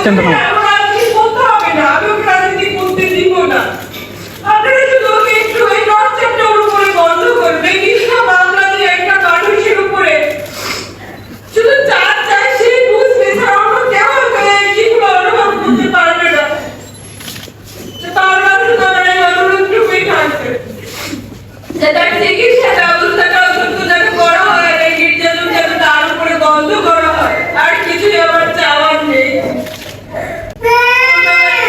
এই স্ট্যান্ডে নাও রাজনীতি করতে হবে না আমি ওকে রাজনীতি করতে দিব না আপনারা শুধু ওকে একটু এই টর্চারটা ওর উপরে বন্ধ করবে মিথ্যা মামলা দিয়ে একটা মানুষের উপরে শুধু চার চার সে বুঝবে ছাড়া অন্য কেউ ওকে সেগুলো অনুভব করতে পারবে না তো তার কাছে তো আমার এই অনুরোধটুকুই থাকবে যে তার চিকিৎসা ব্যবস্থাটা অত্যন্ত যেন করা হয় এই নির্যাতন যেন তার উপরে বন্ধ করা হয় আর কিছুই আমার চাওয়ার নেই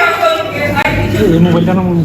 সকলকে আর কিছু এই মোবাইলটা না মনে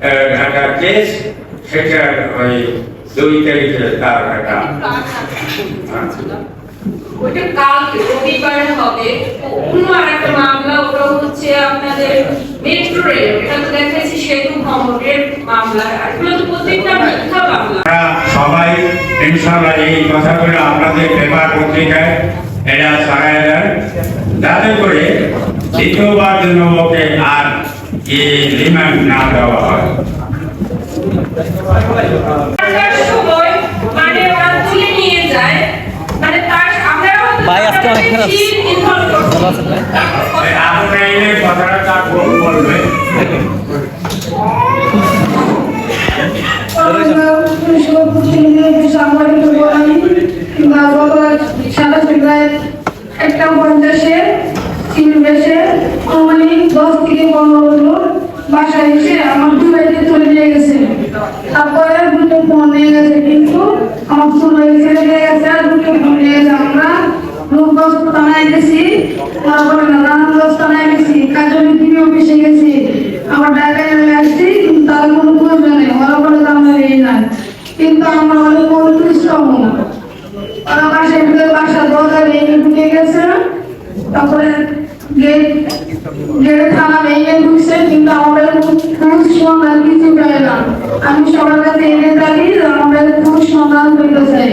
আহ, কেস সেটা ওই দুই তারিখে তার একটা ওটা কালকে রবিবার হবে। অন্য আরেকটা মামলা ওটা হচ্ছে আপনাদের মেট্রো রেল এটা তো দেখাচ্ছি সেতু ভ্রমণের মামলা। এগুলো তো প্রত্যেকটা মিথ্যা মামলা। সবাই ইনশাআল্লাহ এই কথাগুলো আপনাদের পেপার পত্রিকায় এটা ছড়ায় দেন। যাতে করে দ্বিতীয়বার জন্য ওকে আর এই রিমান্ড না দেওয়া হয় মানে মানে তার আমরা হয়তো ভাই, আজকে অনেক খারাপ। বেশি involve করছি। ভালো আছেন ভাই? আপনি এই কথাটা তার ভুল বলবে একটা পঞ্চাশে তিন বেশে বাসায় এসে আমার দুবাইতে চলে নিয়ে গেছে। তারপরে দুটো ফোন নিয়ে গেছে, কিন্তু আমার ফোন ছেলে নিয়ে গেছে, আর দুটো ফোন নিয়ে গেছে আমরা। গেছি তারপরে নারায়ণগঞ্জ থানায় গেছি, কাজলি অফিসে গেছি। আমার ঢাকায় আমি আসছি কিন্তু তার কোনো প্রয়োজন নেই ওরা বলে তো আমরা এই না কিন্তু আমরা অনেক পরিকৃষ্ট হব না ওরা বাসায় ঢুকে বাসা দরজা ভেঙে ঢুকে গেছে তারপরে গেট থানা ভেঙে ঢুকছে কিন্তু আমাদের পুরুষ সন্ধান কিছু পায় না আমি সবার কাছে এনে থাকি আমাদের পুরুষ সন্ধান করতে চাই